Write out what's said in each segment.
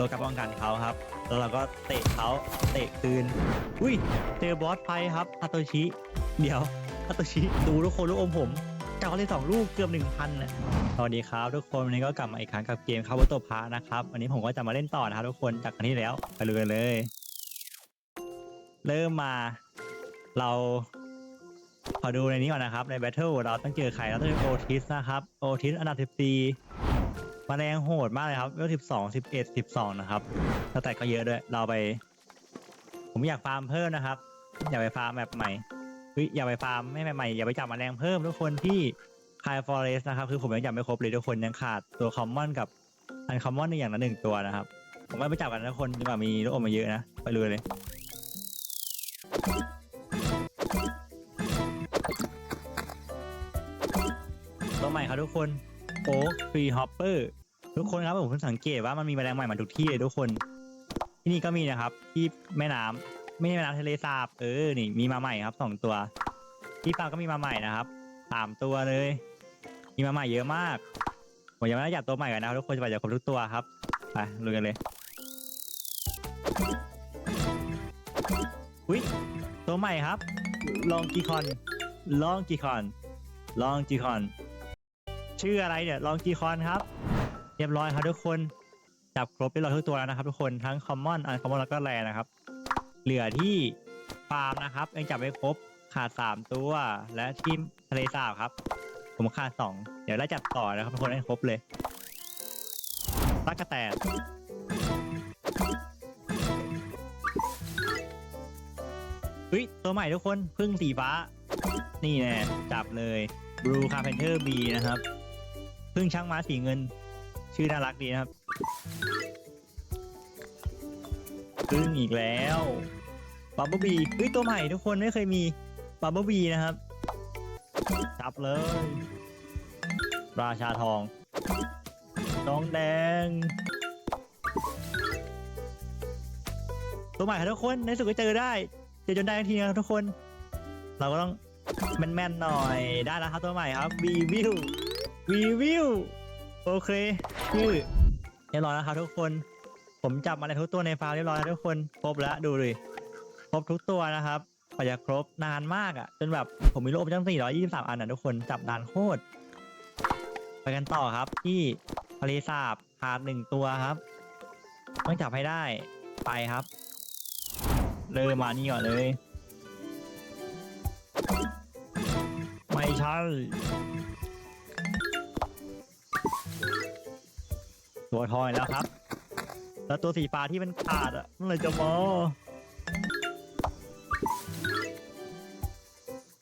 เรากลับป้องกันเขาครับ แล้วเราก็เตะเขาเตะคืน อุ้ยเจอบอสไฟครับฮาโตชิ เดี๋ยวฮาโตชิดูทุกคนลูกอมผมจับเขาเลยสองลูกเกือบหนึ่งพันน่ะสวัสดีครับทุกคนวันนี้ก็กลับมาอีกครั้งกับเกมคาร์บโตพานะครับวันนี้ผมก็จะมาเล่นต่อนะครับทุกคนจากครั้งที่แล้วไปเลยกันเลย เริ่มมาเราขอดูในนี้ก่อนนะครับในแบทเทิลเราต้องเจอใครเราต้องเจอโอทิสนะครับโอทิสอันดับ14 มาแรงโหดมากเลยครับเวล12 11 12นะครับสแตทก็เยอะด้วย เราไป ผมอยากฟาร์มเพิ่มนะครับ อย่าไปฟาร์มแบบใหม่เฮ้ยอย่าไปฟาร์มไม่ใหม่อย่าไปจับแมลงเพิ่มทุกคนที่คายฟอเรสนะครับคือผมยังจับไม่ครบเลยทุกคนยังขาดตัวคอมมอนกับอันคอมมอนในอย่างละหนึ่งตัวนะครับ ผมไม่ไปจับกันทุกคนดีกว่ามีลูกอมมาเยอะนะไปเลยเลยตัวใหม่ครับทุกคนโอ๊กฟรีฮอปเปอร์ ทุกคนครับผมเพิ่งสังเกตว่ามันมีแมลงใหม่มาทุกที่เลยทุกคน ที่นี่ก็มีนะครับ ที่แม่น้ำไม่ใช่แม่น้ำทะเลสาบเออนี่มีมาใหม่ครับสองตัว ที่ฟาร์มก็มีมาใหม่นะครับสามตัวเลย มีมาใหม่เยอะมากผมยังไม่ได้จับตัวใหม่กันนะครับทุกคนจะไปจับครบทุกตัวครับไปลุยกันเลยอุ้ยตัวใหม่ครับ ลองกีคอน ลองกีคอน ลองจีคอน ชื่ออะไรเนี่ย ลองจีคอนครับ เรียบร้อยครับทุกคนจับครบเรียบร้อยทุกตัวแล้วนะครับ ทุกคนทั้งคอมมอนอันคอมมอนแล้วก็แรนะครับ เหลือที่ฟาร์มนะครับยังจับไม่ครบขาด3ตัวและที่ทะเลสาบครับ ผมขาด2เดี๋ยวไล่จับต่อนะครับทุกคนให้ครบเลยตักกะแตนเฮ้ยตัวใหม่ทุกคนพึ่งสีฟ้า นี่แน่จับเลย Blue Carpenter B นะครับพึ่งช่างม้าสีเงิน ชื่อน่ารักดีนะครับพึ่งอีกแล้วบับเบิลบีเฮ้ยตัวใหม่ทุกคนไม่เคยมีบับเบิลบีนะครับ จับเลย ราชาทองทองแดง ตัวใหม่ครับทุกคนในสุดก็เจอได้เจอจนได้ทันทีนะครับทุกคน เราก็ต้องแม่นๆหน่อยได้แล้วครับตัวใหม่ครับวีวิววีวิว โอเคชื่อเรียบร้อยแล้วครับทุกคน ผมจับมาแล้ทุกตัวในฟาร์มเรียบร้อยแล้วทุกคน ครบแล้วดูเลยครบทุกตัวนะครับกว่าจะครบนานมากอะ จนแบบผมมีโลกจัง423 อันนะทุกคนจับนานโคตร ไปกันต่อครับ ที่ทะเลสาบขาดหนึ่งตัวครับ ต้องจับให้ได้ไปครับ เริ่มมานี่ก่อนเลย ไม่ใช่ ตัวทอยแล้วครับ แล้วตัวสีฟ้าที่มันขาดอะเมื่อไหรจะมา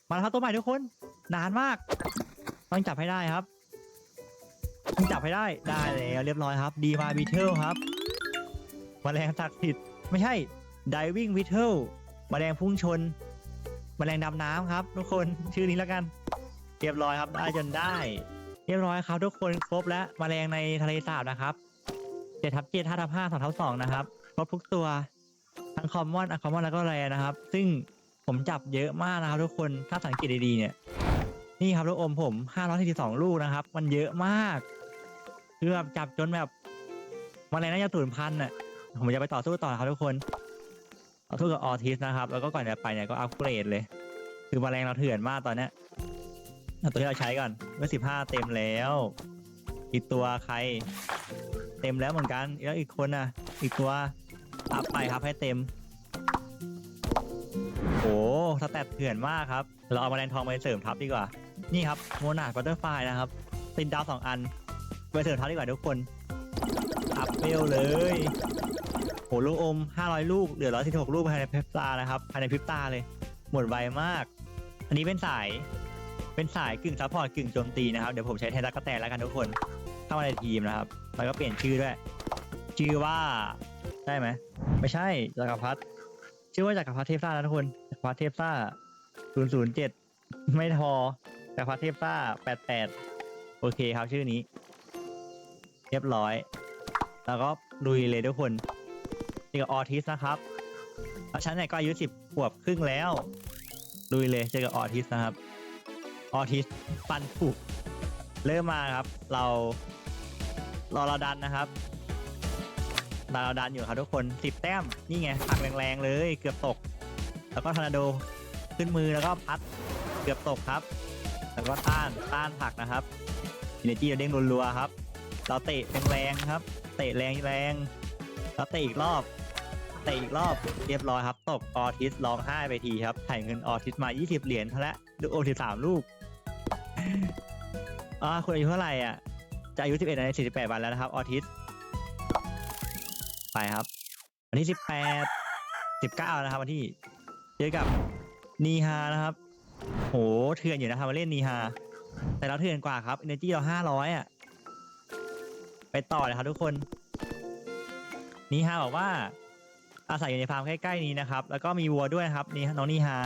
มาแล้วครับตัวใหม่ทุกคน นานมาก ต้องจับให้ได้ครับ ต้องจับให้ได้ได้แล้วเรียบร้อยครับ ดีมาบีเทลครับมแมลงศักดิ์สิทธิ์ไม่ใช่ diving beetle มแมลงพุ่งชนแมลงดำน้ำครับ ทุกคนชื่อนี้แล้วกัน เรียบร้อยครับได้จนได้ เรียบร้อยครับ ทุกคนครบแล้วแมลงในทะเลสาบนะครับเจ็ดทับเจ็ดห้าทับห้าสองทับสองนะครับครบทุกตัวทั้งคอมมอนอะคอมมอนแล้วก็แรนะครับ ซึ่งผมจับเยอะมากนะครับทุกคนถ้าสังเกตดีๆเนี่ย นี่ครับลูกอมผมห้าร้อยสี่สิบสองลูกนะครับ มันเยอะมากคือแบบจับจนแบบแมลงน่าจะสูญพันธุ์อะผมจะไปต่อสู้ต่อครับทุกคนเอาทุกกับออทิสนะครับ แล้วก็ก่อนจะไปเนี่ยก็อัปเกรดเลย คือแมลงเราเถื่อนมากตอนเนี้ย เอาตัวที่เราใช้ก่อนเมื่อสิบห้าเต็มแล้ว อีกตัวใคร เต็มแล้วเหมือนกัน แล้วอีกคนอะ อีกตัวอัพไปครับให้เต็ม โอ้สแตทเถื่อนมากครับ เราเอาแมลงทองไปเสริมทับดีกว่า นี่ครับโมนาดบัตเตอร์ไฟนะครับ ตินดาวสองอัน ไปเสริมทับดีกว่าทุกคน อัพเวลเลย โหลูกอม 500 ลูก เหลือ116ลูกภายในพริบตานะครับ ภายในพริบตาเลย หมดไวมาก อันนี้เป็นสาย เป็นสายกึ่งซัพพอร์ตกึ่งโจมตีนะครับ เดี๋ยวผมใช้แทนตักกะแตนแล้วกันทุกคนเข้ามาในทีมนะครับ แล้วก็เปลี่ยนชื่อด้วย ชื่อว่าใช่ไหม ไม่ใช่จักรพรรดิชื่อว่าจักรพรรดิเทพซ่านะทุกคนจักรพรรดิเทพซ่า007ไม่ทอจักรพรรดิเทพซ่า88โอเคครับชื่อนี้ เรียบร้อย แล้วก็ลุยเลยทุกคนนี่ก็ออทิสนะครับแล้วฉันเนี่ยก็อายุสิบขวบครึ่งแล้วลุยเลยเจอกับออทิสนะครับ ออทิสปันผุเริ่มมาครับ เรารอเราดันนะครับดาดันอยู่ครับทุกคนสิบแต้มนี่ไงผลักแรงๆเลย เกือบตก แล้วก็ทอร์นาโดขึ้นมือแล้วก็พัดเกือบตกครับ แล้วก็ต้านต้านผักนะครับอินเนจีเราเด้งรัวๆครับ เราเตะแรงๆครับ เตะแรงแรงๆเราเตะอีกรอบเตะอีกรอบเรียบร้อยครับ ตกออทิสร้องไห้ไปทีครับถ่ายเงินออทิสมา 20 เหรียญเท่านั้นลูโอทิสามลูก อ่าคุณอายุเท่าไหร่อะ จะอายุ 11ใน48 วันแล้วนะครับ ออทิส ไปครับ วันที่ 18 19 นะครับ วันที่ เจอกับนีฮานะครับ โห เถื่อนอยู่นะครับมาเล่นนีฮา แต่เราเถื่อนกว่าครับ Energy เรา 500 อะ ไปต่อเลยครับทุกคน นีฮาบอกว่าอาศัยอยู่ในฟาร์มใกล้ ๆ นี้นะครับ แล้วก็มีวัวด้วยครับนี่น้องนีฮา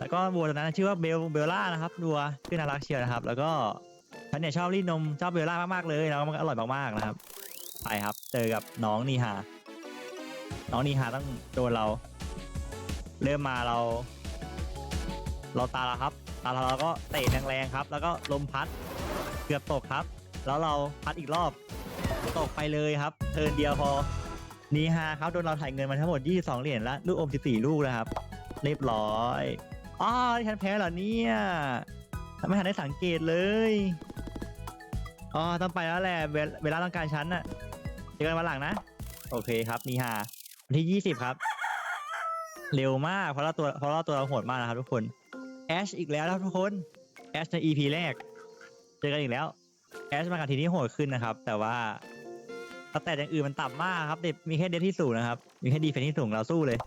แล้วก็วัวตัวนั้นชื่อว่าเบลเบลล่านะครับวัวชื่อน่ารักเชียวนะครับ แล้วก็ฉันเนี่ยชอบรีดนมชอบเบลล่ามากๆเลยแล้วมันอร่อยมากๆนะครับ ไปครับ เจอกับน้องนีฮาน้องนีฮาต้องโดนเรา เริ่มมาเรา เราตาเราครับตาเราเราก็เตะแรงๆครับ แล้วก็ลมพัดเกือบตกครับ แล้วเราพัดอีกรอบตกไปเลยครับเทินเดียวพอนีฮาครับโดนเราถ่ายเงินมาทั้งหมด22เหรียญและลูกอม14ลูกนะครับ เรียบร้อย อ๋อที่ฉันแพ้เหรอเนี่ยทำไม่ทันได้สังเกตเลยอ๋อต้องไปแล้วแหละเวลเวลาต้องการฉันน่ะเจอกันวันหลังนะ โอเคครับนีฮาวันที่20ครับ เร็วมากเพราะเราตัวเพราะเราตัวเราโหดมากนะครับทุกคนแอชอีกแล้วครับทุกคนแอชใน EP แรก เจอกันอีกแล้วแอชมากับทีนี้โหดขึ้นนะครับ แต่ว่าแตทอย่างอื่นมันต่ำมากครับเด็มีแค่เดฟที่สูงนะครับ มีแค่ดีเฟนที่สูงเราสู้เลย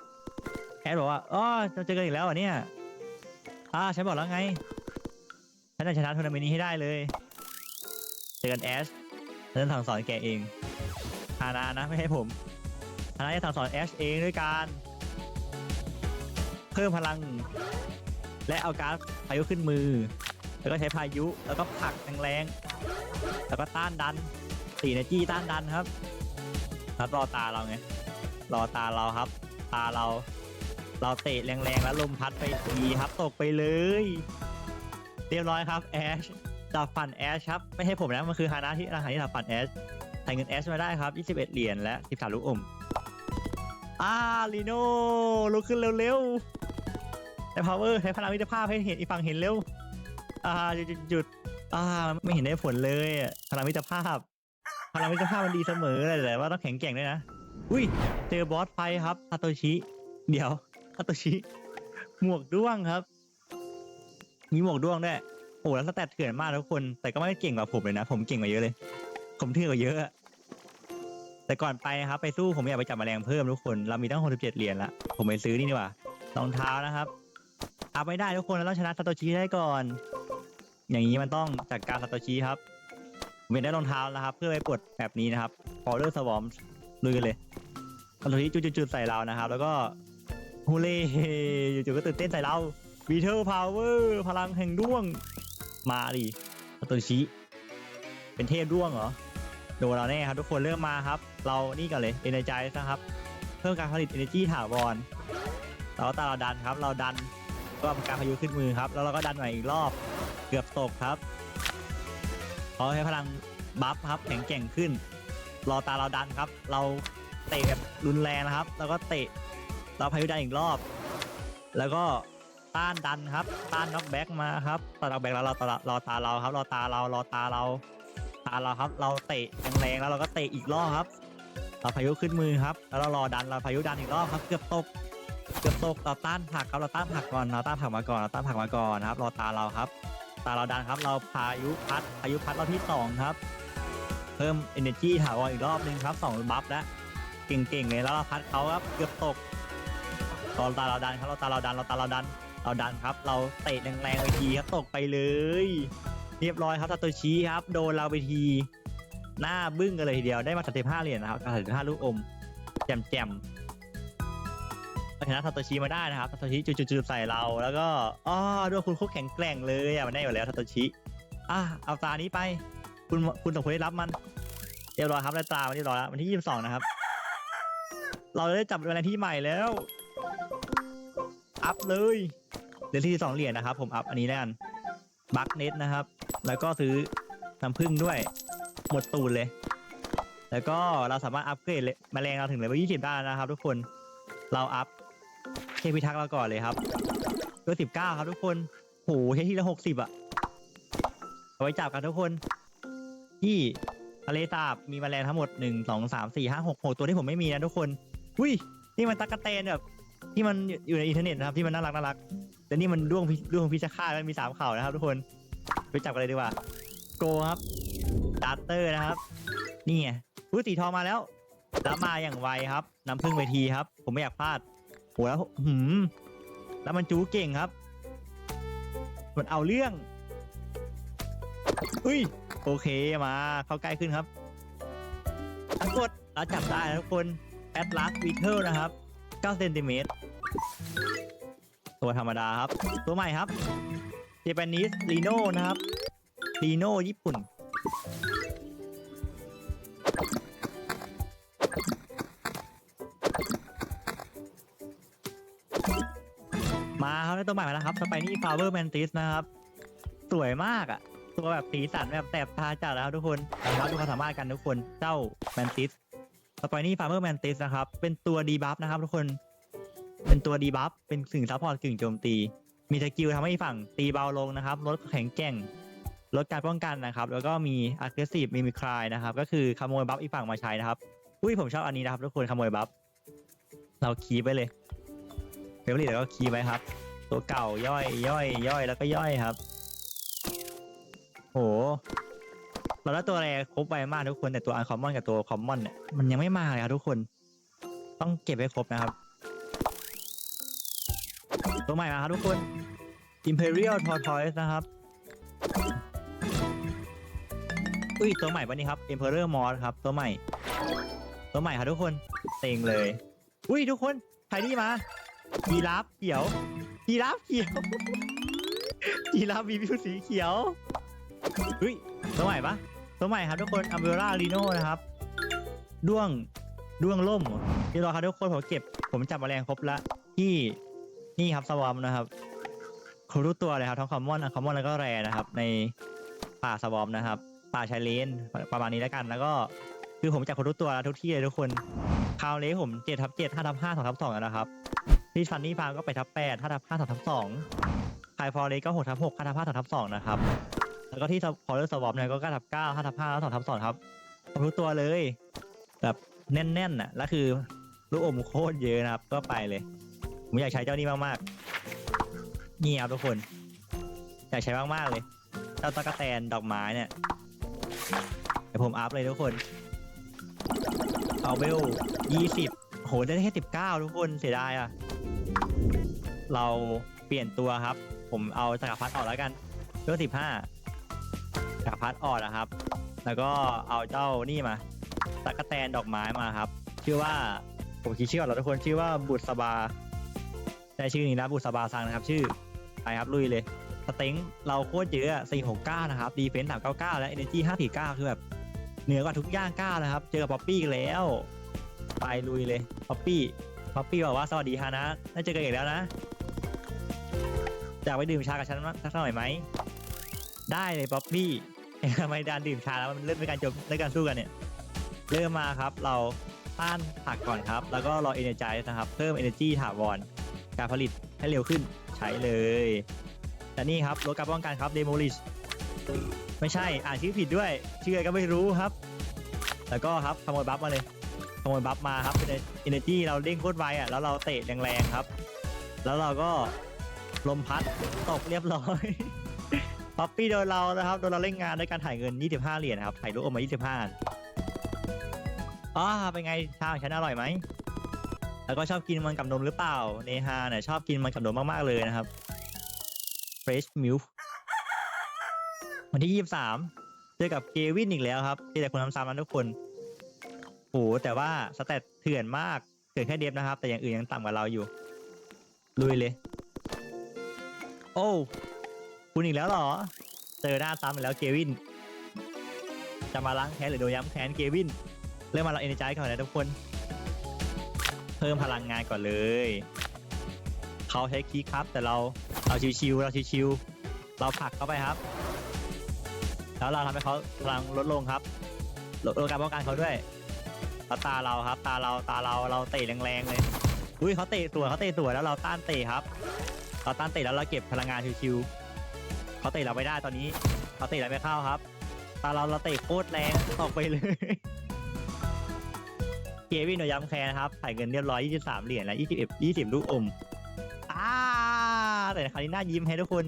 แอดบอกว่าอ๋อจะเจอกันอีกแล้วอะเนี่ย อ่าฉันบอกแล้วไง ฉันจะชนะทัวร์นาเมนต์นี้ให้ได้เลย เจอกันแอชฉันจะสั่งสอนแกเองฮานานะไม่ให้ผมฮานาจะสั่งสอนแอชเองด้วยการเพิ่มพลัง และเอาการ์ดพายุขึ้นมือ แล้วก็ใช้พายุแล้วก็ผลักแรงๆแล้วก็ต้านดันสี่นาทีต้านดันครับแล้วรอตาเราไงรอตาเราครับ ตาเรา เราเตะแรงๆแล้วลมพัดไปทีครับตกไปเลย เรียบร้อยครับแอชดับฟันแอชครับไม่ให้ผมนะมันคือฮานะที่ราคาที่ดับฟันแอชถ่ายเงินแอชมาได้ครับ 21 เหรียญและ 13 ลูกอมอ่าลีโน่ลุกขึ้นเร็วๆแต่พาวเวอร์ใช้พลังมิตรภาพให้เห็นอีกฝั่งเห็นเร็วอ่าหยุดหยุดหยุดอ่าไม่เห็นได้ผลเลยพลังมิตรภาพพลังมิตรภาพมันดีเสมอเลยแต่ว่าต้องแข็งแกร่งด้วยนะ อุ้ยเจอบอสไฟครับซาโตชิ เดี๋ยวาโตชิ หมวกด้วงครับ มีหมวกด้วงด้วยโอ้แล้วสแตทเถื่อนมากทุกคน แต่ก็ไม่ได้เก่งกว่าผมเลยนะ ผมเก่งกว่าเยอะเลย ผมเถื่อนกว่าเยอะ แต่ก่อนไปนะครับ ไปสู้ผมอยากไปจับแมลงเพิ่มทุกคน เรามีตั้ง67เหรียญละ ผมไปซื้อนี่ดีกว่ารองเท้านะครับเอาไม่ได้ทุกคนเราต้องชนะซาโตชิได้ก่อน อย่างนี้มันต้องจัดการซาโตชิครับเป็นได้รองเท้าแล้วครับ เพื่อไปปลดแบบนี้นะครับพอเลอร์สวอมลุยกันเลยซาโตชิจุดๆใส่เรานะครับ แล้วก็ ฮูเล่จู่ๆก็ตื่นเต้นใส่เราบีเท l พาวเวอร์พลังแห่งด้วง มาดิซาโตชิเป็นเทพด้วงเหรอ โดนเราแน่ครับ ทุกคนเริ่มมาครับ เรานี่ก่อนเลยเอเนจายนะครับ เพิ่มการผลิต energy ถาวรเราตาเราดันครับ เราดันก็ทำการพายุขึ้นมือครับ แล้วเราก็ดันใหม่อีกรอบ เกือบตกครับเขาใช้พลังบัฟครับแข็งแกร่งขึ้น รอตาเราดันครับ เราเตะแบบรุนแรงนะครับ แล้วก็เตะ เราพายุดันอีกรอบ แล้วก็ต้านดันครับ ต้านน็อกแบ็กมาครับต้านน็อกแบ็กแล้วเราตารอตาเราครับรอตาเรารอตาเรา ตาเราครับ เราเตะแรงๆแล้วเราก็เตะอีกรอบครับ เราพายุขึ้นมือครับ แล้วเรารอดันเราพายุดันอีกรอบครับ เกือบตก เกือบตกเราต้านผักครับ เราต้านผักก่อน เราต้านผักมาก่อน เราต้านผักมาก่อนครับรอตาเราครับ ตาเราดันครับ เราพายุพัด พายุพัดรอบที่สองครับ เพิ่ม energy ถาวรอีกรอบหนึ่งครับสองบัฟแล้ว เก่งๆเลยแล้วเราพัดเขาครับ เกือบตก รอนตาเราดันครับเราตาเราดันเราตาเราดันเราดันครับ เราเตะแรงๆไปทีครับตกไปเลย เรียบร้อยครับซาโตชิครับ โดนเราไปที หน้าบึ้งกันเลยทีเดียวได้มา35เหรียญนะครับ35ลูกอมแจมแจมเอาชนะซาโตชิมาได้นะครับซาโตชิจุดๆๆใส่เราแล้วก็อ๋อด้วยคุณโคตรแข็งแกร่งเลยอะมันได้อยู่แล้วซาโตชิอะเอาตานี้ไป คุณคุณสมควรได้รับมันเรียบร้อยครับได้ตรามาเรียบร้อยแล้ววันที่22นะครับ เราได้จับวันที่ใหม่แล้ว อัพเลยเหรียญที่สองเหรียญนะครับ ผมอัพอันนี้แล้วกันบัคเน็ตนะครับ แล้วก็ซื้อน้ำผึ้งด้วย หมดตูนเลย แล้วก็เราสามารถอัปเกรดแมลงเราถึงเลเวล20ได้นะครับ ทุกคนเราอัพเทพิทักษ์เราก่อนเลยครับเบอร์19ครับทุกคนโหใช้ทีละ60อะเอาไว้จับกันทุกคน ที่ทะเลสาบมีแมลงทั้งหมด1 2 3 4 5 6 6ตัวที่ผมไม่มีนะทุกคนอุ้ยนี่มันตั๊กแตนแบบ ที่มันอยู่ในอินเทอร์เน็ตนะครับที่มันน่ารักน่ารักแต่นี่มันด้วงพิด้วงพิชคาตมันมีสามเข่านะครับ ทุกคนไปจับกันเลยดีกว่าโกครับสตาร์เตอร์นะครับ นี่ไงอุ้สีทองมาแล้วแล้วมาอย่างไวครับน้ำพึ่งไปทีครับ ผมไม่อยากพลาดโหแล้วหืมแล้วมันจูเก่งครับ มันเอาเรื่องอุ้ยโอเคมาเข้าใกล้ขึ้นครับทั้งกดเราจับได้ทุกคนแอตลาสวีเทอร์นะครับ 9เซนติเมตรตัวธรรมดาครับ ตัวใหม่ครับเจแปนิสลีโน่นะครับลีโน่ญี่ปุ่น มาครับได้ตัวใหม่มาแล้วครับสไปนี่ฟาวเวอร์แมนติสนะครับ สวยมากอะตัวแบบสีสันแบบแสบตาจัดแล้วครับทุกคนนะครับดูความสามารถกันทุกคนเจ้าแมนติส สไปนี่ฟลาวเวอร์แมนติสนะครับ เป็นตัวดีบัฟนะครับทุกคน เป็นตัวดีบัฟ เป็นสิ่งซัพพอร์ตกึ่งโจมตี มีสกิลทำให้ฝั่งตีเบาลงนะครับ ลดแข็งแกร่ง ลดการป้องกันนะครับ แล้วก็มี aggressive mimicry นะครับ ก็คือขโมยบัฟอีกฝั่งมาใช้นะครับ อุ้ยผมชอบอันนี้นะครับทุกคนขโมยบัฟ เราคีบไปเลยเฟเวอร์แล้วก็คีบไว้ครับ ตัวเก่าย่อยย่อยย่อยแล้วก็ย่อยครับ โห เราได้ตัวแรครบไปมากทุกคนแต่ตัวอันคอมมอนกับตัวคอมมอนเนี่ยมันยังไม่มาเลยครับทุกคน ต้องเก็บไว้ครบนะครับ ตัวใหม่มาครับทุกคน Imperial Tortoise นะครับ อุ้ยตัวใหม่ปะนี่ครับ Emperor Moss ครับ ตัวใหม่ ตัวใหม่ครับทุกคนเต็งเลย อุ้ยทุกคนใครนี่มายีราฟเขียวยีราฟเขียวยีราฟมีผิวสีเขียวอุ้ยตัวใหม่ปะ ตัวใหม่ครับทุกคน Umbrella Rhino นะครับด้วงด้วงล่มที่รอครับทุกคนผมเก็บ ผมจับแมลงครบละที่นี่ครับสวอมนะครับครบทุกตัวเลยครับทั้งคอมมอนคอมมอนแล้วก็แรนะครับ ในป่าสวอมนะครับ ป่าชายเลนประมาณนี้แล้วกัน แล้วก็คือผมจับครบทุกตัวแล้วทุกที่เลยทุกคนคราวนี้ผมเจ็ดทับเจ็ดห้าทับห้าสองทับสองแล้วนะครับที่ฟันนี่ฟาร์มก็ไปทับแปดห้าทับห้าสองทับสองไคฟอร์เรก็หกทับหกห้าทับห้าสองทับสองนะครับ แล้วก็ที่พอเลอร์สวอปเนี่ยก็เก้าทับเก้าห้าทับห้าแล้วสองทับสองครับรบทุกตัวเลย แบบแน่นๆน่ะแล้วคือลูกอมโคตรเยอะนะครับ ก็ไปเลย ผมอยากใช้เจ้านี้มากๆนี่ครับทุกคน อยากใช้มากๆเลย เจ้าตะกแตนดอกไม้เนี่ยเดี๋ยวผมอัพเลยทุกคน เอาเวลยี่สิบโหได้แค่สิบเก้าทุกคนเสียดายอะ เราเปลี่ยนตัวครับ ผมเอาจักรพรรดิออกแล้วกันเวลสิบห้า กรพรรดิออกนะครับ แล้วก็เอาเจ้านี่มาตะกแตนดอกไม้มาครับ ชื่อว่าผมคิดชื่อก่อนแล้วทุกคนชื่อว่าบุษบาได้ชื่อนี้นะบุษบาซังนะครับ ชื่อไปครับลุยเลยสเต็งเราโคตรเยอะ469นะครับดีเฟนส์399และ Energy 549คือแบบเหนือกว่าทุกย่างก้าวนะครับ เจอกับป๊อปปี้แล้ว ไปลุยเลยป๊อปปี้ป๊อปปี้บอกว่าสวัสดีฮานะได้เจอกันอีกแล้วนะอยากไปดื่มชากับฉันสักหน่อยไหมได้เลยป๊อปปี้ ทำไมการดื่มชาแล้วมันเริ่มในการจบในการสู้กันเนี่ย เริ่มมาครับเราต้านผักก่อนครับ แล้วก็รอ Energize นะครับ เพิ่ม Energy ถาวรการผลิตให้เร็วขึ้นใช้เลยแต่นี่ครับลดการป้องกันครับ Demolish ไม่ใช่อ่านชื่อผิดด้วย ชื่ออะไรก็ไม่รู้ครับ แล้วก็ครับขโมยบัฟมาเลยขโมยบัฟมาครับเป็น Energy เราเด้งโคตรไวอะแล้วเราเตะแรงๆครับ แล้วเราก็ลมพัดตกเรียบร้อย ป๊อปปี้โดนเรานะครับ โดนเราเล่นงานด้วยการถ่ายเงิน 25 เหรียญนะครับ ถ่ายรูปออกมา 25อันอ๋อเป็นไงชาของฉันอร่อยไหม แล้วก็ชอบกินมันกับนมหรือเปล่า เนฮาเนี่ยชอบกินมันกับนมมาก ๆ เลยนะครับ Fresh Milk วันที่ 23 เจอกับเกวินอีกแล้วครับที่แต่คนทำซ้ำนั้นทุกคนโหแต่ว่าสแตทเถื่อนมากเถื่อนแค่เดฟนะครับ แต่อย่างอื่นยังต่ำกว่าเราอยู่ลุยเลย โอ้ คุณอีกแล้วเหรอ เจอหน้าซ้ำอีกแล้วเกวิน จะมาล้างแค้นหรือโดนย้ำแค้นเกวิน เริ่มมาเราเอเนจายก่อนนะทุกคน เพิ่มพลังงานก่อนเลย เขาใช้คีย์ครับ แต่เราเราชิวๆเราชิวๆเราผลักเข้าไปครับ แล้วเราทำให้เขาพลังลดลงครับลดการป้องกันเขาด้วยตาเราครับ ตาเราตาเราเราเตะแรงๆเลยอุ้ยเขาเตะสวยเขาเตะสวยแล้วเราต้านเตะครับเราต้านเตะแล้วเราเก็บพลังงานชิวๆ เขาเตะเราไม่ได้ตอนนี้เขาเตะเราไม่เข้าครับตาเราเราเตะโคตรแรงตกไปเลยเกวินโดยย้ำแค้นนะครับใส่เงินเรียบร้อย23 เหรียญและ21 20 ลูกอมอ่าแต่คราวนี้น่ายิ้มให้ทุกคน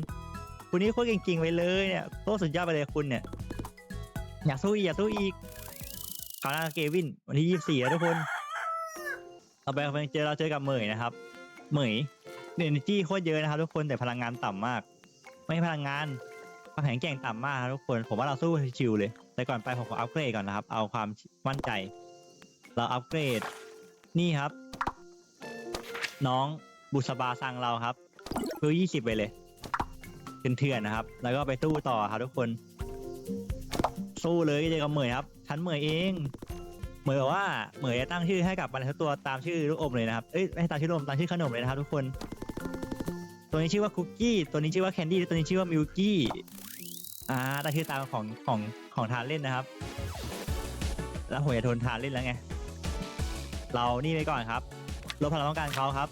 คุณนี่โคตรเก่งๆไปเลยเนี่ยโคตรสุดยอดไปเลยคุณเนี่ยอยากสู้อีกอยากสู้อีกคราวหน้าเกวิน วันที่24แล้วทุกคนเราไปเจอเราเจอกับเหมยนะครับ เหมยเนจี้โคตรเยอะนะครับทุกคนแต่พลังงานต่ำมาก ไม่ให้พลังงานความแข็งแกร่งต่ำมากครับทุกคน ผมว่าเราสู้ชิวๆเลย แต่ก่อนไปผมขออัปเกรดก่อนนะครับ เอาความมั่นใจ เราอัปเกรด นี่ครับ น้องบุษบาซังเราครับคือยี่สิบไปเลยเถื่อนๆนะครับ แล้วก็ไปสู้ต่อครับทุกคน สู้เลยเจอกับเหมยครับฉันเหมยเองเหมยบอกว่าเหมยจะตั้งชื่อให้กับมันทุกตัวตามชื่อลูกอมเลยนะครับ เอ้ยไม่ตามชื่อลูกอมตามชื่อขนมเลยนะครับทุกคน ตัวนี้ชื่อว่าคุกกี้ ตัวนี้ชื่อว่าแคนดี้ตัวนี้ชื่อว่ามิลกี้อ่าตั้งชื่อตามของของของทานเล่นนะครับ แล้วผมจะทนทานเล่นแล้วไง เรานี่ไปก่อนครับลดพลังป้องกันเขาครับ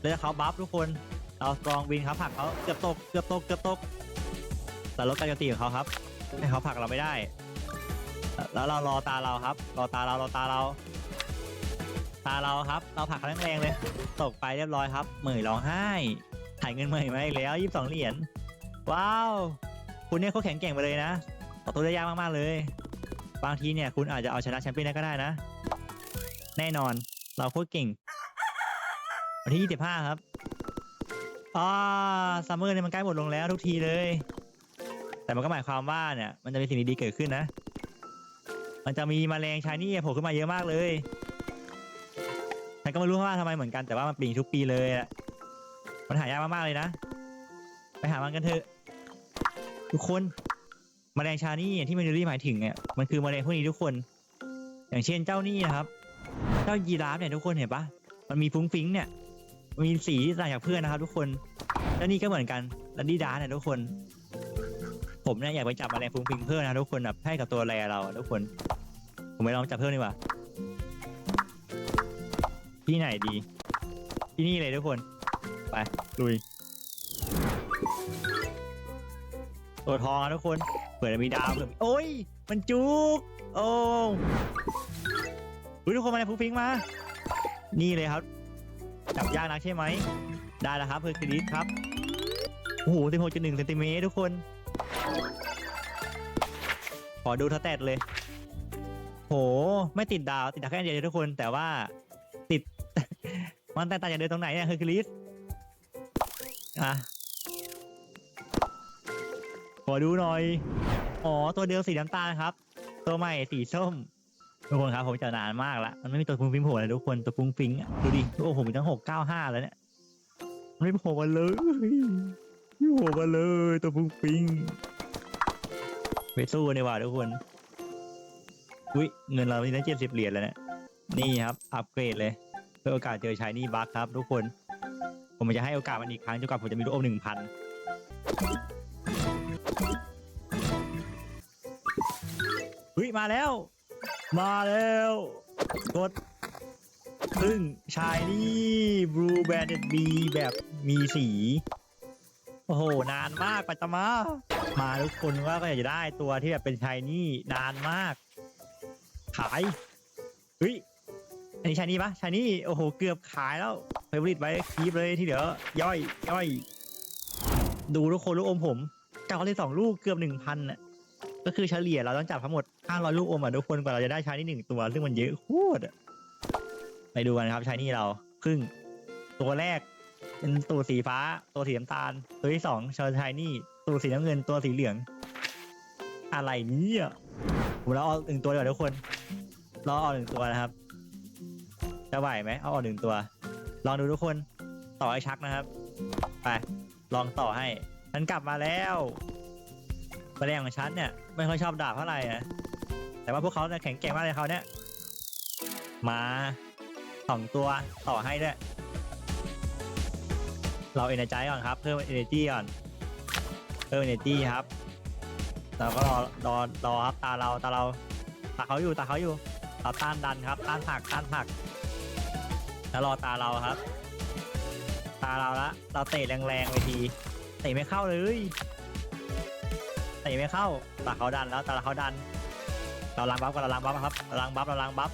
แล้วเขาบัฟทุกคน เราสตรองวินครับผลักเขาเกือบตกเกือบตกเกือบตกแต่ลดการโจมตีของเขาครับ ให้เขาผลักเราไม่ได้ แล้วเรารอตาเราครับ รอตาเรารอตาเรา ตาเราครับ เราผลักเขาแรงๆเลย ตกไปเรียบร้อยครับ เหมยร้องไห้ ถ่ายเงินเหมยมาอีกแล้วยี่สิบสองเหรียญ ว้าว คุณเนี่ยเขาแข็งแกร่งไปเลยนะต่อตัวได้ยากมากๆเลย บางทีเนี่ยคุณอาจจะเอาชนะแชมเปี้ยนได้ก็ได้นะ แน่นอน เราโคตรเก่ง วันที่25ครับอ่าซัมเมอร์เนี่ยมันใกล้หมดลงแล้วทุกทีเลย แต่มันก็หมายความว่าเนี่ย มันจะมีสิ่งดีๆเกิดขึ้นนะ มันจะมีแมลงชายนี่โผล่ขึ้นมาเยอะมากเลย ฉันก็ไม่รู้ว่าทำไมเหมือนกันแต่ว่ามันปลิงทุกปีเลยอะมันหายากมากๆเลยนะ ไปหามันกันเถอะ ทุกคนมแมลงชานี่ที่มันดูรี่หมายถึงเนี่ยมันคือมแมลงพวกนี้ทุกคน อย่างเช่นเจ้านี่นะครับ เจ้ายีราฟเนี่ยทุกคนเห็นปะมันมีฟุ้งฟิ้งเนี่ยม,มีสีที่ต่างจากเพื่อนนะครับ ทุกคนแล้วนี่ก็เหมือนกันแล้วดีดาเนี่ยทุกคน ผมเนี่ยอยากไปจับมแมลงฟุ้งฟิ้งเพิ่มนะทุกคนแบบให้กับตัวแรเราทุกคน ผมไปลองจับเพิ่มดีกว่า ที่ไหนดี ที่นี่เลยทุกคน ไป ลุย ตัวทองอะทุกคน เผื่อจะมีดาวเผื่อมีโอ้ย มันจุก โอ้ยทุกคนมาในฟูฟิงมา นี่เลยครับ จับยากนักใช่ไหม ได้แล้วครับเพื่อคริสครับ โอ้โห16.1เซนติเมตรทุกคน ขอดูสแตทเลย โห ไม่ติดดาว ติดดาวแค่อันเดียวเลทุกคน แต่ว่า มันแตกต่างจากเดิมตรงไหนเนี่ยเฮอร์คิวลิสอะขอดูหน่อย อ๋อ ตัวเดิมสีน้ำตาลครับ ตัวใหม่สีส้ม ทุกคนครับผมจะนานมากละ มันไม่มีตัวฟุ้งฟิ้งโผล่เลยทุกคน ตัวฟุ้งฟิ้งอะดูดิ โอ้โหมีตั้งหกเก้าห้าแล้วเนี่ย มันไม่โผล่มาเลยไม่โผล่มาเลย ตัวฟุ้งฟิ้งไปสู้กันดีกว่าทุกคน อุ้ยเงินเรามีตั้เจ็ดสิบเหรียญแล้วเนี่ย นี่ครับ อัปเกรดเลย เพื่อโอกาสเจอชายนี่บัคครับทุกคน ผมจะให้โอกาสมันอีกครั้งจนกว่าผมจะมีลูกอมหนึ่งพันเฮ้ยมาแล้ว มาแล้ว กดพึ่งชายนี่บลูแบนด์บีแบบมีสี โอ้โห นานมากปัตมา มาทุกคนว่าก็อยากจะได้ตัวที่แบบเป็นชายนี่นานมาก ขายเฮ้ย อันนี้ชายนี่ปะชายนี่โอ้โหเกือบขายแล้วเฟเวอริตไว้คีบเลยที่เหลือย่อย ย่อย ดูทุกคนลูกอมผมเก้าเลยสองลูกเกือบหนึ่งพันอะก็คือเฉลี่ยเราต้องจับทั้งหมด500ลูกอมอะทุกคนกว่าเราจะได้ชายนี่หนึ่งตัว ซึ่งมันเยอะโคตรอะไปดูกันครับชายนี่เราพึ่ง ตัวแรก เป็นตัวสีฟ้า ตัวสีน้ำตาล ตัวที่สองชชายนี่ ตัวสีน้ำเงินตัวสีเหลือง อะไรเนี่ยผมเราเอาหนึ่งตัวเดียวทุกคน เราเอาหนึ่งตัวนะครับ จะไหวไหมเอาออกหนึ่งตัว ลองดูทุกคนต่อให้ชักนะครับ ไป ลองต่อให้ฉันกลับมาแล้วแมลงของฉันเนี่ยไม่ค่อยชอบดาบเท่าไหร่นะแต่ว่าพวกเขาเนี่ยแข็งแกร่งมากเลยเขาเนี่ยมาสองตัวต่อให้ด้วยเราเอเนจก่อนครับ เพิ่มเอเนจีก่อน เพิ่มเอเนจีครับเราก็รอรอรอครับตาเราตาเราตาเขาอยู่ตาเขาอยู่เราต้านดันครับ ต้านผักต้านผัก แล้วรอตาเราครับ ตาเราละเราเตะแรงๆไปทีเตะไม่เข้าเลยเตะไม่เข้าตาเขาดันแล้วตาเขาดัน เราล้างบัฟกันเราล้างบัฟครับเราล้างบัฟเราล้างบัฟ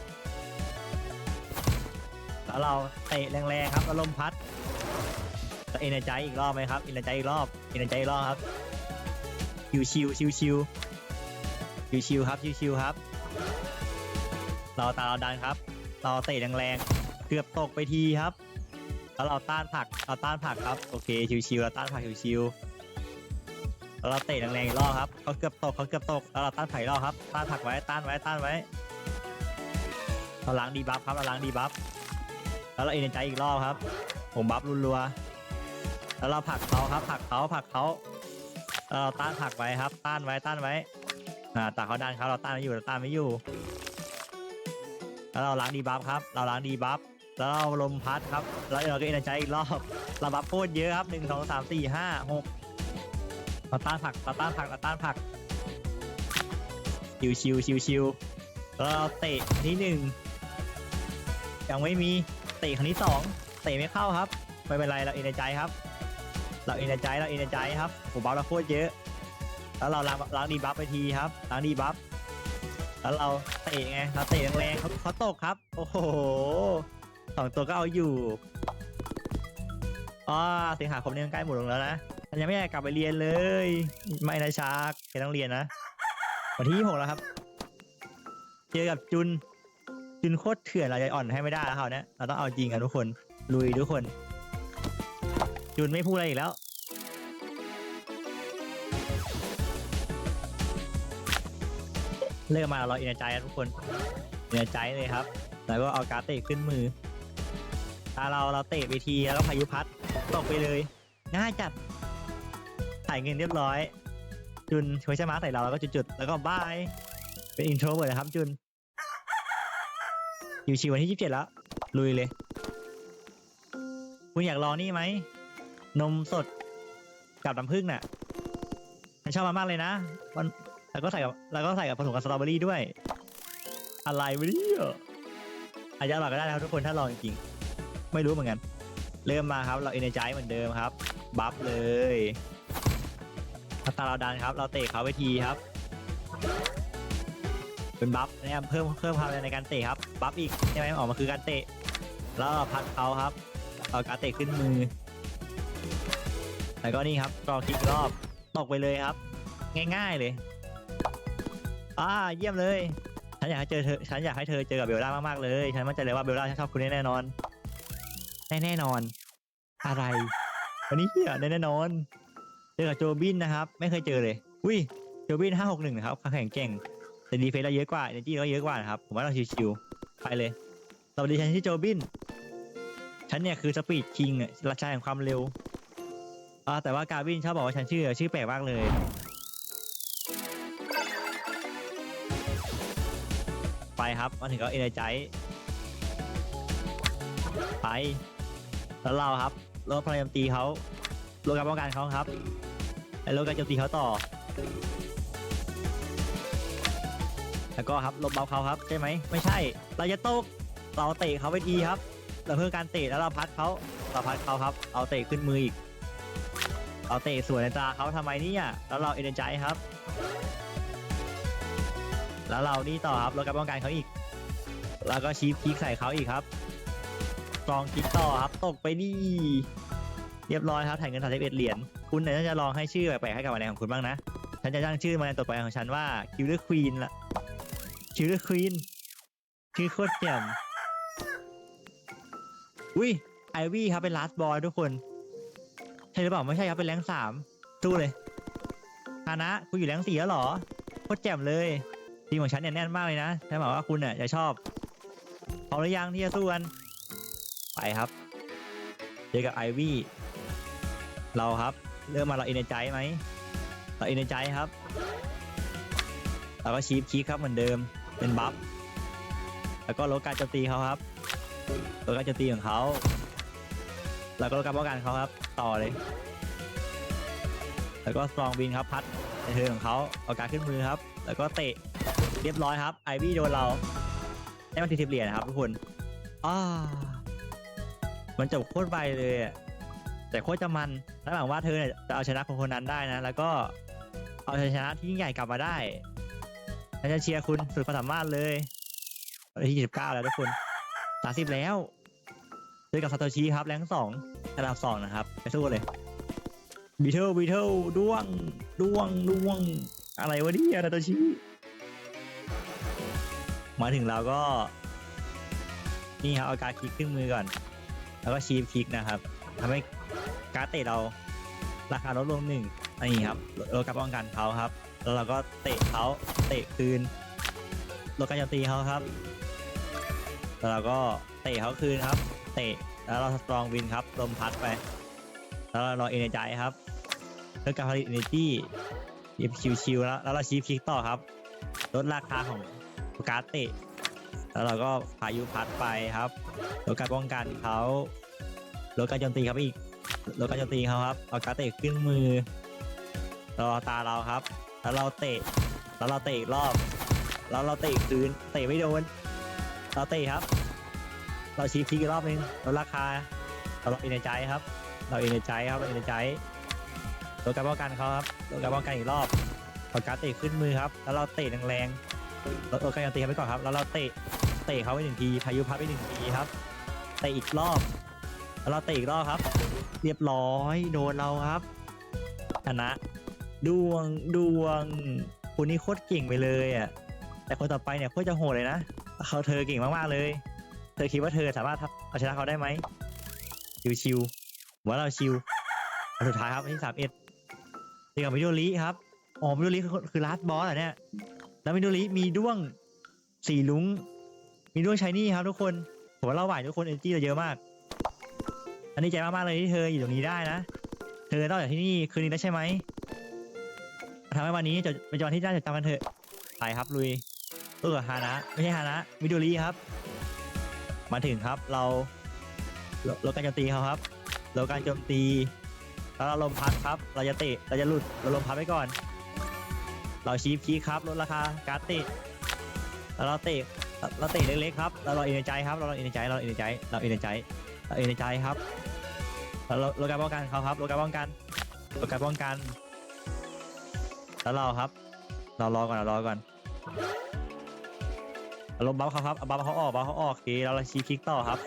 แล้วเราเตะแรงๆครับแล้วลมพัดเอเนจอีกรอบไหมครับเอเนจอีกรอบเอเนจอีกรอบครับชิวชิวชิวชิวชิวชิวครับชิวชิวครับ เราตาเราดันครับ เราเตะแรงๆ กือบตกไปทีครับ แล้วเราต้านผักเราต้านผักครับ โอเค ชิวๆเราต้านผักชิวๆแล้วเราเตะแรงๆอีกรอบครับเขาเกือบตกเขาเกือบตกแล้วเราต้านผลักอีกรอบครับ ต้านผักไว้ ต้านไว้ ต้านไว้ เราล้างดีบัฟครับเราล้างดีบัฟ แล้วเราเอเนจอีกรอบครับ ผมบัฟรัวๆ แล้วเราผักเขาครับ ผักเขาผักเขาแล้วเราต้านผักไว้ครับ ต้านไว้ ต้านไว้ อ่าตาเขาดันครับเราต้านไม่อยู่ เราต้านไม่อยู่แล้วเราล้างดีบัฟครับ เราล้างดีบัฟ แล้วเราลมพัดครับ แล้วเราก็เอเนจอีกรอบเราบัฟโคตรเยอะครับหนึ่งสองสามสี่ห้าหกเราต้านผักเราต้านผักเราต้านผัก ชิวชิวชิวชิวแล้วเราเตะนที่หนึ่งยังไม่มีเตะครั้งที่สองเตะไม่เข้าครับ ไม่เป็นไรเราเอเนจครับ เราเอเนจเราเอเนจครับผมบัฟเราโคตรเยอะ แล้วเราล้างล้างดีบัฟไปทีครับล้างดีบัฟแล้วเราเตะไงเราเตะแรงๆเขาเขาตกครับ โอ้โห สองตัวก็เอาอยู่อ๋อสิงหาคมนี้มันใกล้หมดลงแล้วนะฉันยังไม่อยากลับไปเรียนเลย ไม่นะชาร์กแกต้องเรียนนะวันที่26แล้วครับ เจอกับจุน จุนโคตรเถื่อนเราจะอ่อนให้ไม่ได้แล้วเขาวเนี้ยเราต้องเอาจริงกันทุกคน ลุยทุกคน จุนไม่พูดอะไรอีกแล้วเริ่มมาเราอินใจทุกคนอินใจเลยครับ แล้วก็เอาการดเตะขึ้นมือ ถ้าเราเราเตะไปทีแล้วก็พายุพัดตกไปเลย ง่ายจัดถ่ายเงินเรียบร้อย จุนช่วยชะมาใส่เราแล้วก็จุดๆแล้วก็บาย เป็นอินโทรเวิร์ดนะครับจุน อยู่ชิววันที่27แล้วลุยเลย คุณอยากลองนี่ไหม นมสดกับน้ำผึ้งน่ะฉันชอบมามากเลยนะมันแล้วก็ใส่กับแล้วก็ใส่กับผสมกับสตรอเบอรี่ด้วย อะไรวะเนี่ยอาจจะอร่อยก็ได้นะครับทุกคนถ้าลองจริงๆ ไม่รู้เหมือนกัน เริ่มมาครับ เราเอเนจายเหมือนเดิมครับ บัฟเลยถ้าตาเราดันครับ เราเตะเขาไปทีครับ เป็นบัฟนะครับเพิ่มเพิ่มความแรงในการเตะครับ บัฟอีกใช่ไหมออกมาคือการเตะ แล้วพัดเขาครับ เอาการเตะขึ้นมือ แล้วก็นี่ครับกรอคลิกรอบตกไปเลยครับ ง่ายๆเลย อ่าเยี่ยมเลย ฉันอยากให้เจอเธอ ฉันอยากให้เธอเจอกับเบลล่ามากๆเลย ฉันมั่นใจเลยว่าเบลล่าฉันชอบคุณแน่นอน แน่แน่นอน อะไรวันนี้เหี้ยแน่แน่นอนเจอกับโจบินนะครับ ไม่เคยเจอเลยอุ้ยโจบินห้าหกหนึ่งนะครับแข่งเก่งแต่ดีเฟนเราเยอะกว่าเอเนจีเราเยอะกว่านะครับผมว่าเราชิวๆไปเลยสวัสดีฉันชื่อโจบินฉันเนี่ยคือสปีดคิงอะราชาแห่งความเร็วอ่าแต่ว่ากาวินชอบบอกว่าฉันชื่อชื่อแปลกมากเลยไปครับมาถึงก็เอเนจไป แล้วเราครับลดพลังโจมตีเขาลดการป้องกันเขาครับแล้วลดการโจมตีเขาต่อ แล้วก็ครับลบเบาเขาครับใช่ไหมไม่ใช่ เราจะตกเราเตะเขาไปทีครับเราเพิ่มการเตะแล้วเราพัดเขาเราพัดเขาครับ เอาเตะขึ้นมืออีกเอาเตะสวนในตาเขาทำไมเนี่ยแล้วเราเอเนจครับ แล้วเรานี่ต่อครับลดการป้องกันเขาอีก แล้วก็ชีฟคลิกใส่เขาอีกครับ กองคลิกต่อครับตกไปดี เรียบร้อยครับถ่ายเงินสามสิบเอ็ดเหรียญคุณเนี่ยน่าจะลองให้ชื่อแปลกๆให้กับแมลงของคุณบ้างนะ ฉันจะตั้งชื่อแมลงตัวไปของฉันว่าคิวเลอร์ควีนละคิวเลอร์ควีนชื่อโคตรแจ่มอุ้ยไอวี่ครับเป็นลาสบอยทุกคนใช่หรือเปล่าไม่ใช่ครับเป็นแรงสามสู้เลยฮานะคุณอยู่แรงสี่แล้วเหรอโคตรแจ่มเลยทีมของฉันเนี่ยแน่นมากเลยนะฉันบอกว่าคุณเนี่ยจะชอบพร้อมหรือยังที่จะสู้กัน ไปครับ เจอกับไอวี่เราครับ เริ่มมาเราอเนจไหมเราอเนจครับ เราก็ชีฟคีครับเหมือนเดิมเป็นบัฟแล้วก็ลดการโจมตีเขาครับลดการโจมตีของเขาแล้วก็ลดการป้องกันเขาครับ ต่อเลย แล้วก็สตรองวินครับพัดในเทิร์นของเขาเอาการขึ้นมือครับ แล้วก็เตะเรียบร้อยครับไอวี่โดนเราได้มาทีสิบเหรียญนะครับทุกคนอ้า มันจบโคตรไปเลยอะแต่โคตรจะมันแล้วหวังว่าเธอเนี่ยจะเอาชนะคนคนนั้นได้นะ แล้วก็เอาชัยชนะที่ยิ่งใหญ่กลับมาได้ฉันจะเชียร์คุณสุดความสามารถเลยวันที่29แล้วทุกคน30แล้วเจอกับซาโตชิครับแรงสองระดับสองนะครับ ไปสู้เลยบีเทิลบีเทิลด้วงด้วงด้วง อะไรวะเนี่ยนาโตชิมาถึงเราก็ นี่ครับเอาการคลิกขึ้นมือก่อน แล้วก็ชีฟคลิกนะครับทำให้การดเตะเราราคาลดลงหนึ่งอันนี้ครับลดการป้องกันเขาครับ แล้วเราก็เตะเขาเตะคืนลดการโจมตีเขาครับ แล้วเราก็เตะเขาคืนครับ เตะแล้วเราสตรองวินครับลมพัดไป แล้วเรารอเอเนจายครับเพื่อการผลิต energy ยิบชิวๆแล้วแล้วเราชี้คลิกต่อครับ ลดราคาของการ์ดเตะ แล้วเราก็พายุพัดไปครับลดการป้องกันเขาลดการโจมตีครับอีกลดการโจมตีเขาครับเอาการเตะขึ้นมือรอตาเราครับ แล้วเราเตะ แล้วเราเตะอีกรอบ แล้วเราเตะคืน เตะไม่โดน เราเตะครับ เราชี้คลิกอีกรอบนึงลดราคา เราเอเนจายครับ เราเอเนจายครับเอเนจายตัวการป้องกันเขาครับตัวการป้องกันอีกรอบเอาการเตะขึ้นมือครับ แล้วเราเตะแรงๆเราตัวการตีเขาไปก่อนครับ แล้วเราเตะ เตะเขาไปหนึ่งทีพายุพัดไปหนึ่งทีครับเตะอีกรอบแล้วเราเตะอีกรอบครับ เรียบร้อยโดนเราครับชนะดวงดวงคุณนี่โคตรเก่งไปเลยอะแต่คนต่อไปเนี่ยโคตรจะโหดเลยนะเขาเธอเก่งมากๆเลย เธอคิดว่าเธอสามารถเอาชนะเขาได้ไหมชิวๆผมว่าเราชิวสุดท้ายครับอันที่สามเอ็ดเจอกับมิโดริครับอ๋อมิโดริคือคือลาสบอสเหรอเนี่ยแล้วมิโดริมีด้วงสีลุง มีด้วงชายนี่ครับทุกคนผมว่าเราไหวทุกคนเอเนจีเราเยอะมาก อันนี้ใจมากๆเลยที่เธออยู่ตรงนี้ได้นะ เธอต้องจากที่นี่คืนนี้ได้ใช่ไหมทำให้วันนี้จะเป็นวันที่น่าจดจำกันเถอะ ไปครับลุยตู้กับฮานะ ไม่ใช่ฮานะมิโดริครับ มาถึงครับเราลดลดการโจมตีเขาครับลดการโจมตีแล้วเราลมพัดครับ เราจะเตะ เราจะหลุด เราลมพัดไปก่อน เราชีฟคีครับลดราคาการ์ดเตะ แล้วเราเตะ เราเตะเล็กๆครับแล้วเราเอเนจายครับ เราเอเนจายเราเอเนจายเราเอเนจายเราเอเนจายครับแล้วเราลดการป้องกันเขาครับลดการป้องกันลดการป้องกัน แล้วเราครับ เรารอก่อนเรารอก่อนเราลมบัฟเขาครับเอาบัฟเขาออกบัฟเขาออกโอเคแล้วเราชีฟคลิกต่อครับ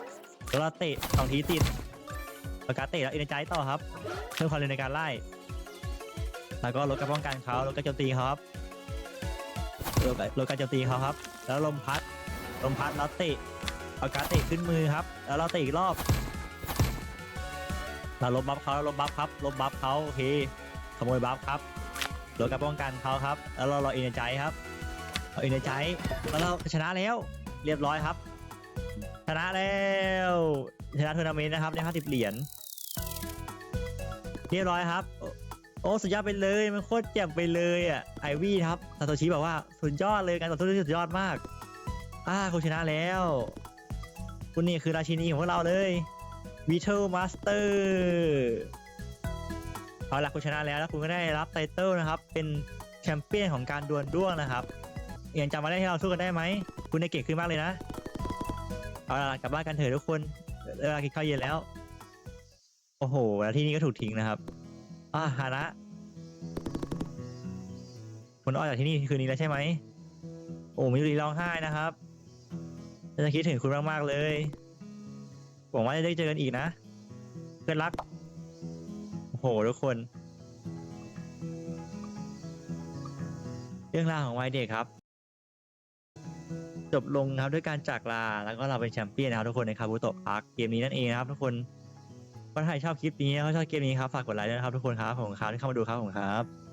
แล้วเราเตะสองทีติดประกาศเตะแล้วเอเนจต่อครับ เพิ่มความเร็วในการไล่ แล้วก็ลดการป้องกันเขาลดการโจมตีเขาครับลดการโจมตีเขาครับ แล้วลมพัด ลมพัดแล้วเตะเอาการดเตะขึ้นมือครับ แล้วเราเตะอีกรอบเราลบบัฟเขาลบบัฟครับลบบัฟเขาโอเคขโมยบัฟครับลดการป้องกันเขาครับ แล้วเราเราเอเนจครับเราเอเนจแล้วเราชนะแล้ว เรียบร้อยครับ ชนะแล้วชนะทัวร์นาเมนต์นะครับได้50เหรียญเรียบร้อยครับ โอ้สุดยอดไปเลยมันโคตรเจ็บไปเลยอะไอวี่ครับซาโตชิบอกว่าสุดยอดเลยการต่อสู้ที่สุดยอดมาก อ่าคุณชนะแล้ว คุณนี่คือราชินีของพวกเราเลยวิเทลมาสเตอร์เอาละคุณชนะแล้วแล้วคุณก็ได้รับไตเติลนะครับ เป็นแชมเปี้ยนของการดวลด้วงนะครับยังจำมาได้ที่เราสู้กันได้ไหม คุณได้เก่งขึ้นมากเลยนะ เอาละกลับบ้านกันเถอะทุกคนเวลากินข้าวเย็นแล้ว โอ้โหแล้วที่นี่ก็ถูกทิ้งนะครับอ่าฮานะคุณออกจากที่นี่คืนนี้แล้วใช่ไหมโอ้มิรีร้องไห้นะครับ ฉันจะคิดถึงคุณมากๆเลยหวังว่าจะได้เจอกันอีกนะ เพื่อนรัก โอ้โหทุกคน เรื่องราวของวัยเด็กครับ จบลงนะครับด้วยการจากลา แล้วก็เราเป็นแชมเปี้ยนนะครับทุกคนในคาบุโตะพาร์คเกมนี้นั่นเองนะครับทุกคนถ้าใครชอบคลิปนี้แล้วก็ชอบเกมนี้ครับ ฝากกดไลค์ด้วยนะครับทุกคนครับผมครับที่เข้ามาดูครับผมครับ